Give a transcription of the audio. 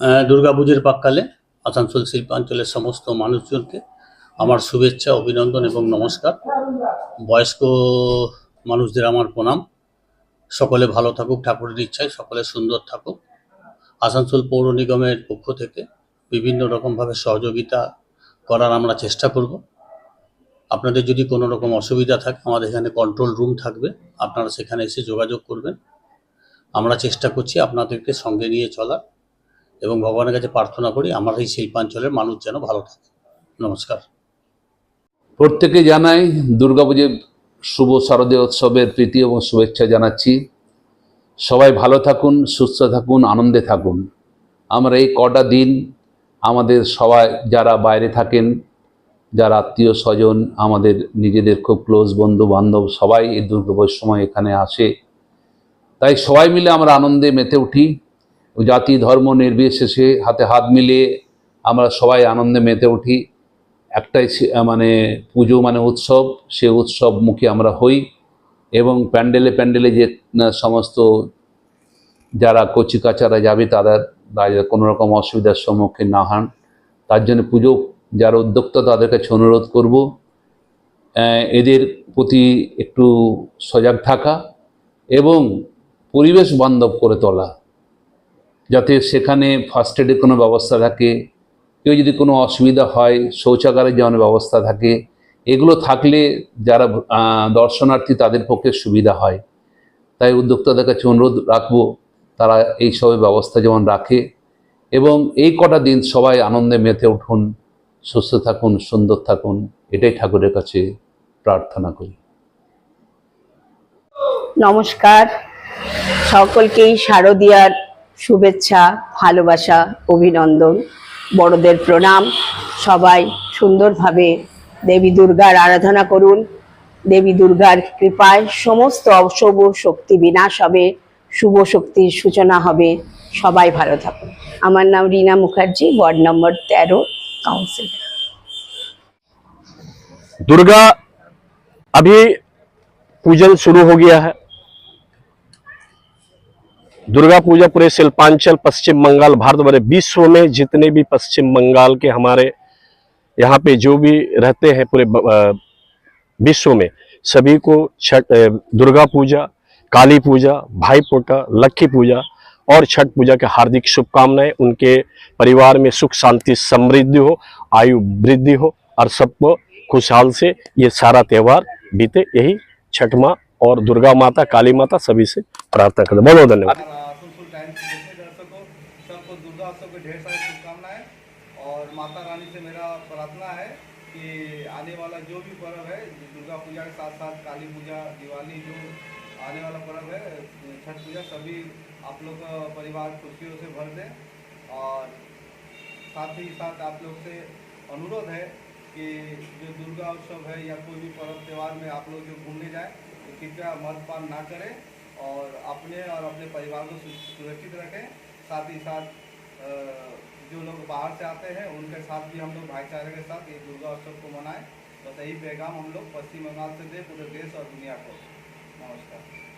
দুর্গাপুজোর পাককালে আসানসোল শিল্পাঞ্চলের সমস্ত মানুষজনকে আমার শুভেচ্ছা, অভিনন্দন এবং নমস্কার। বয়স্ক মানুষদের আমার প্রণাম। সকলে ভালো থাকুক, ঠাকুরের ইচ্ছায় সকলে সুন্দর থাকুক। আসানসোল পৌর নিগমের পক্ষ থেকে বিভিন্ন রকমভাবে সহযোগিতা করার আমরা চেষ্টা করব। আপনাদের যদি কোনো রকম অসুবিধা থাকে, আমাদের এখানে কন্ট্রোল রুম থাকবে। আপনারা সেখানে এসে যোগাযোগ করবেন। আমরা চেষ্টা করছি আপনাদেরকে সঙ্গে নিয়ে চলার। এবং ভগবানের কাছে প্রার্থনা করি আমার এই শিল্পাঞ্চলের মানুষ যেন ভালো থাকে। নমস্কার। প্রত্যেকে জানাই দুর্গাপুজোর শুভ শারদীয় উৎসবের প্রীতি এবং শুভেচ্ছা জানাচ্ছি। সবাই ভালো থাকুন, সুস্থ থাকুন, আনন্দে থাকুন। আমরা এই কটা দিন আমাদের সবাই যারা বাইরে থাকেন, যারা আত্মীয় স্বজন, আমাদের নিজেদের খুব ক্লোজ বন্ধু, বান্ধব সবাই এই দুর্গাপুজোর সময় এখানে আসে। তাই সবাই মিলে আমরা আনন্দে মেতে উঠি। জাতি, ধর্ম, নির্বিশেষে হাতে হাত মিলিয়ে আমরা সবাই আনন্দে মেতে উঠি। একটাই মানে পুজো মানে উৎসব, সে উৎসব মুখী আমরা হই এবং প্যান্ডেলে প্যান্ডেলে যে সমস্ত যারা কচি কাচারা যাবে তাদের তাদের কোনো রকম অসুবিধার সম্মুখীন না হন। তার জন্য পুজো, যারা উদ্যোক্তা তাদের কাছে অনুরোধ করব। এদের প্রতি একটু সজাগ থাকা এবং পরিবেশ বান্ধব করে তোলা। যাতে সেখানে ফার্স্ট এডের কোনো ব্যবস্থা থাকে, কেউ যদি কোনো অসুবিধা হয় শৌচাগারের যেমন ব্যবস্থা থাকে, এগুলো থাকলে যারা দর্শনার্থী তাদের পক্ষে সুবিধা হয়। তাই উদ্যোক্তাদের কাছে অনুরোধ রাখব, তারা এই সবের ব্যবস্থা যেমন রাখে এবং এই কটা দিন সবাই আনন্দে মেতে উঠুন, সুস্থ থাকুন, সুন্দর থাকুন, এটাই ঠাকুরের কাছে প্রার্থনা করি। নমস্কার। সকলকেই শারদিয়ার শুভেচ্ছা ভালোবাসা অভিনন্দন বড়দের প্রণাম সবাই সুন্দরভাবে দেবী দুর্গার আরাধনা করুন দেবী দুর্গার কৃপায় সমস্ত অশুভ শক্তি বিনাশ হবে শুভ শক্তির সূচনা হবে সবাই ভালো থাকুন আমার নাম রিনা মুখার্জি ওয়ার্ড নম্বর তেরো কাউন্সিল दुर्गा अभी पूजन शुरू हो गया है दुर्गा पूजा पूरे शिल्पांचल, पश्चिम बंगाल, भारत भरे विश्व में जितने भी पश्चिम बंगाल के हमारे यहाँ पे जो भी रहते हैं पूरे विश्व में, सभी को छठ दुर्गा पूजा, काली पूजा, भाई पोटा, लक्की पूजा और छठ पूजा के हार्दिक शुभकामनाएँ। उनके परिवार में सुख, शांति, समृद्धि हो, आयु वृद्धि हो और सबको खुशहाल से ये सारा त्यौहार बीते। यही छठ माँ और दुर्गा माता, काली माता सभी से प्रार्थना करते बहुत बहुत धन्यवाद। और आने वाला जो भी पर्व है, दुर्गा पूजा के साथ साथ काली पूजा, दिवाली जो आने वाला पर्व है, छठ पूजा सभी आप लोग परिवार खुशियों से भर दें। और साथ ही साथ आप लोग से अनुरोध है कि जो दुर्गा उत्सव है या कोई भी पर्व, त्यौहार में आप लोग जो घूमने जाए तो कृपया मदपान ना करें और अपने और अपने परिवार को सुरक्षित रखें। साथ ही साथ जो लोग बाहर से आते हैं, उनके साथ भी हम लोग भाईचारे के साथ ये दुर्गा उत्सव को मनाएँ। बस यही पैगाम हम लोग पश्चिम बंगाल से दे, पूरे देश और दुनिया को। नमस्कार।